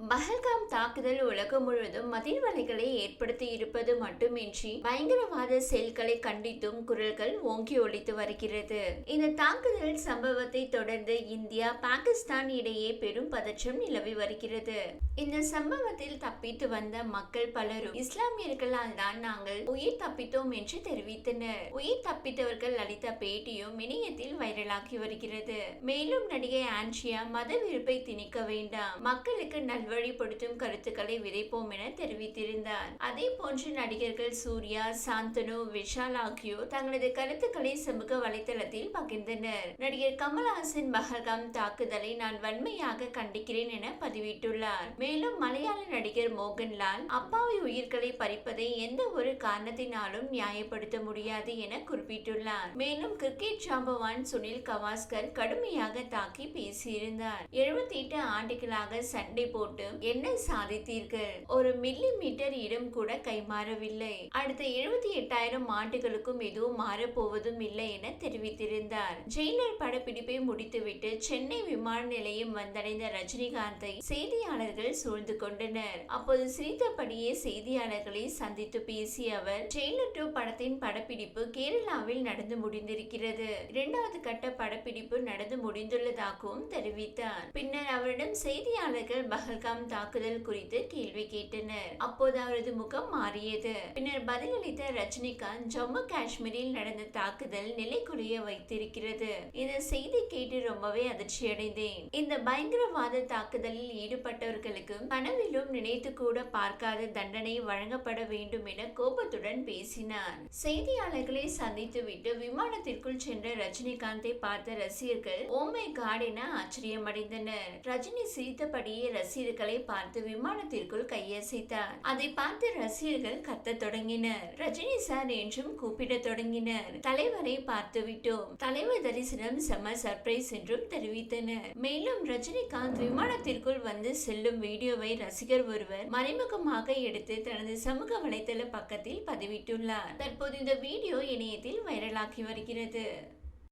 பஹல்காம் தாக்குதல் உலகம் முழுவதும் மதிர்வலைகளை ஏற்படுத்தி இருப்பது மட்டுமின்றி பயங்கரவாத செயல்களை கண்டித்தும் குரல்கள் ஓங்கி ஒழித்து வருகிறது. இந்த தாக்குதல் சம்பவத்தை தொடர்ந்து இந்தியா பாகிஸ்தான் இடையே பெரும் பதற்றம் நிலவி வருகிறது. இந்த சம்பவத்தில் தப்பித்து வந்த மக்கள் பலரும் இஸ்லாமியர்களால் தான் நாங்கள் உயிர் தப்பித்தோம் என்று தெரிவித்தனர். உயிர் தப்பித்தவர்கள் அளித்த பேட்டியும் இணையத்தில் வைரலாகி வருகிறது. மேலும் நடிகை ஆன்ஷியா மத வெறுப்பை திணிக்க வேண்டாம். மக்களுக்கு நல்ல நல்வழிப்படுத்தும் கருத்துக்களை விதைப்போம் என தெரிவித்திருந்தார். அதே போன்று நடிகர்கள் சூர்யா சாந்தனு விஷால் ஆகியோர் தங்களது கருத்துக்களை சமூக வலைதளத்தில் பகிர்ந்தனர். நடிகர் கமல்ஹாசன் பஹல்காம் தாக்குதலை நான் வன்மையாக கண்டிக்கிறேன் என பதிவிட்டுள்ளார். மேலும் மலையாள நடிகர் மோகன்லால் அப்பாவி உயிர்களை பறிப்பதை எந்த ஒரு காரணத்தினாலும் நியாயப்படுத்த முடியாது என குறிப்பிட்டுள்ளார். மேலும் கிரிக்கெட் ஜாம்பவான் சுனில் கவாஸ்கர் கடுமையாக தாக்கி பேசியிருந்தார். எழுபத்தி எட்டு ஆண்டுகளாக சண்டை போட்டு என்ன சாதித்தீர்கள். ஒரு மில்லி மீட்டர் இடம் கூட கைமாறவில்லை. அடுத்த எழுபத்தி எட்டாயிரம் ஆண்டுகளுக்கும் எதுவும் மாறப்போவதும் இல்லை என தெரிவித்திருந்தார். ஜெயிலர் படப்பிடிப்பை முடித்துவிட்டு சென்னை விமான நிலையம் வந்தடைந்த ரஜினிகாந்தை செய்தியாளர்கள் சூழ்ந்து கொண்டனர். அப்போது சிரித்தபடியே செய்தியாளர்களை சந்தித்து பேசிய அவர் ஜெயிலர் டூ படத்தின் படப்பிடிப்பு கேரளாவில் நடந்து முடிந்திருக்கிறது. இரண்டாவது கட்ட படப்பிடிப்பு நடந்து முடிந்துள்ளதாகவும் தெரிவித்தார். பின்னர் அவரிடம் செய்தியாளர்கள் பஹல்காம் தாக்குதல் குறித்து கேள்வி கேட்டனர். அப்போது அவரது முகம் மாறியது. பின்னர் பதிலளித்த ரஜினிகாந்த் ஜம்மு காஷ்மீரில் நடந்த தாக்குதல் நிலைக்குலைய வைத்திருக்கிறது. இந்த செய்தி கேட்டு ரொம்பவே அதிர்ச்சியடைந்தேன். இந்த பயங்கரவாத தாக்குதலில் ஈடுபட்டவர்களுக்கு கனவிலும் நினைத்து கூட பார்க்காத தண்டனை வழங்கப்பட வேண்டும் என கோபத்துடன் பேசினார். செய்தியாளர்களை சந்தித்துவிட்டு விமானத்திற்குள் சென்ற ரஜினிகாந்தை பார்த்த ரசிகர்கள் ஓமை காட் என ஆச்சரியமடைந்தனர். ரஜினி சிரித்தபடியே ரசிகர்கள் பார்த்து விமானத்திற்குள் கையசைத்தார். அதை பார்த்து ரசிகர்கள் கத்த தொடங்கினர். ரஜினி சார் என்றும் கூப்பிடத் தொடங்கினர். தலைவரை பார்த்து விட்டோம். தலைவர் தரிசனம் செம சர்ப்ரைஸ் என்றும் தெரிவித்தனர். மேலும் ரஜினிகாந்த் விமானத்திற்குள் வந்து செல்லும் வீடியோவை ரசிகர் ஒருவர் மறைமுகமாக எடுத்து தனது சமூக வலைதள பக்கத்தில் பதிவிட்டுள்ளார். தற்போது இந்த வீடியோ இணையத்தில் வைரலாகி வருகிறது.